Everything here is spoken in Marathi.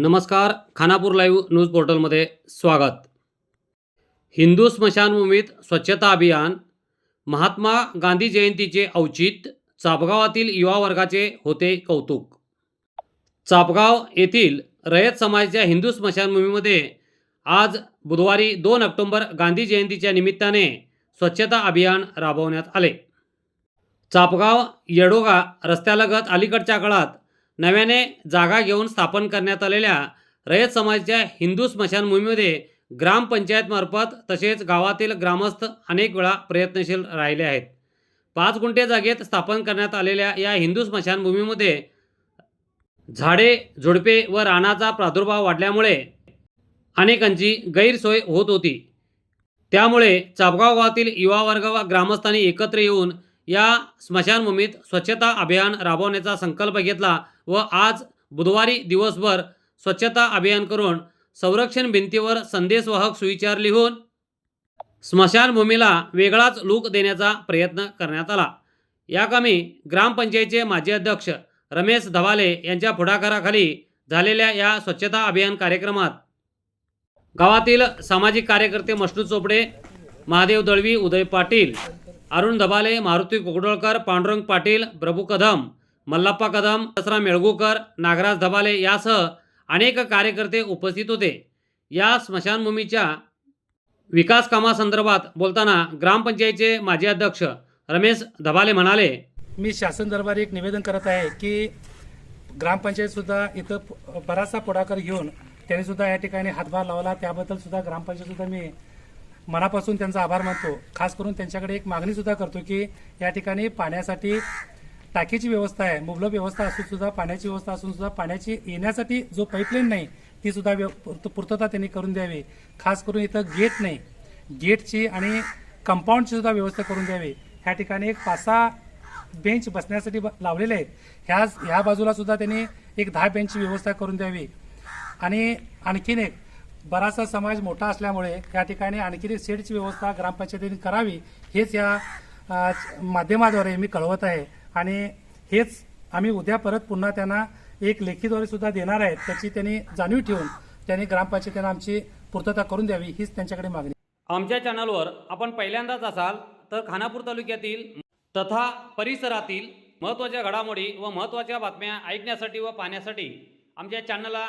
नमस्कार खानापूर लाईव्ह न्यूज पोर्टलमध्ये स्वागत. हिंदू स्मशानभूमीत स्वच्छता अभियान महात्मा गांधी जयंतीचे औचित्य चापगावातील युवा वर्गाचे होते कौतुक. चापगाव येथील रयत समाजाच्या हिंदू स्मशानभूमीमध्ये आज बुधवारी दोन ऑक्टोंबर गांधी जयंतीच्या निमित्ताने स्वच्छता अभियान राबवण्यात आले. चापगाव येडोगा रस्त्यालगत अलीकडच्या काळात नव्याने जागा घेऊन स्थापन करण्यात आलेल्या रयत समाजाच्या हिंदू स्मशानभूमीमध्ये ग्रामपंचायतमार्फत तसेच गावातील ग्रामस्थ अनेक वेळा प्रयत्नशील राहिले आहेत. पाच गुंठे जागेत स्थापन करण्यात आलेल्या या हिंदू स्मशानभूमीमध्ये झाडे झुडपे व रानाचा प्रादुर्भाव वाढल्यामुळे अनेकांची गैरसोय होत होती. त्यामुळे चापगाव गावातील युवा वर्ग व ग्रामस्थांनी एकत्र येऊन या स्मशानभूमीत स्वच्छता अभियान राबवण्याचा संकल्प घेतला व आज बुधवारी दिवसभर स्वच्छता अभियान करून संरक्षण भिंतीवर संदेशवाहक सुविचार लिहून स्मशानभूमीला वेगळाच लूक देण्याचा प्रयत्न करण्यात आला. याकामी ग्रामपंचायतीचे माजी अध्यक्ष रमेश धवाले यांच्या पुढाकाराखाली झालेल्या या स्वच्छता अभियान कार्यक्रमात गावातील सामाजिक कार्यकर्ते मष्णू चोपडे महादेव दळवी उदय पाटील अरुण धबाले मारुती कुकडोळकर पांडुरंग पाटील प्रभू कदम मल्लाप्पा कदम दसरा मेळगूकर नागराज धबाले यासह अनेक कार्यकर्ते उपस्थित होते. या स्मशानभूमीच्या विकास कामासंदर्भात बोलताना ग्रामपंचायतीचे माजी अध्यक्ष रमेश धबाले म्हणाले मी शासन दरबारी एक निवेदन करत आहे की ग्रामपंचायत सुद्धा इथं बराचसा पुढाकार घेऊन त्यांनी सुद्धा या ठिकाणी हातभार लावला. त्याबद्दल सुद्धा ग्रामपंचायत सुद्धा मी मनापासून त्यांचा आभार मानतो. खास करून त्यांच्याकडे एक मागणी सुद्धा करतो की या ठिकाणी पाण्यासाठी टाकीची व्यवस्था आहे मुबलक व्यवस्था असून सुद्धा पाण्याची व्यवस्था असून सुद्धा पाण्याची येण्यासाठी जो पाईपलाईन नाही ती सुद्धा पूर्तता त्यांनी करून द्यावी. खास करून इथं गेट नाही. गेटची आणि कंपाऊंडची सुद्धा व्यवस्था करून द्यावी. ह्या ठिकाणी एक पाच सहा बेंच बसण्यासाठी ब- लावलेले आहेत. ह्या ह्या बाजूला सुद्धा त्यांनी एक दहा बेंचची व्यवस्था करून द्यावी. आणि आणखीन एक बराचसा समाज मोठा असल्यामुळे या ठिकाणी आणखी एक सेडची व्यवस्था ग्रामपंचायतीने करावी हेच या माध्यमाद्वारे मी कळवत आहे. आणि हेच आम्ही उद्या परत पुन्हा त्यांना एक लेखीद्वारे सुद्धा देणार आहेत त्याची त्यांनी जाणीव ठेवून त्यांनी ग्रामपंचायतीनं आमची पूर्तता करून द्यावी हीच त्यांच्याकडे मागणी. आमच्या चॅनलवर आपण पहिल्यांदाच असाल तर खानापूर तालुक्यातील तथा परिसरातील महत्त्वाच्या घडामोडी व महत्त्वाच्या बातम्या ऐकण्यासाठी व पाहण्यासाठी आमच्या चॅनलला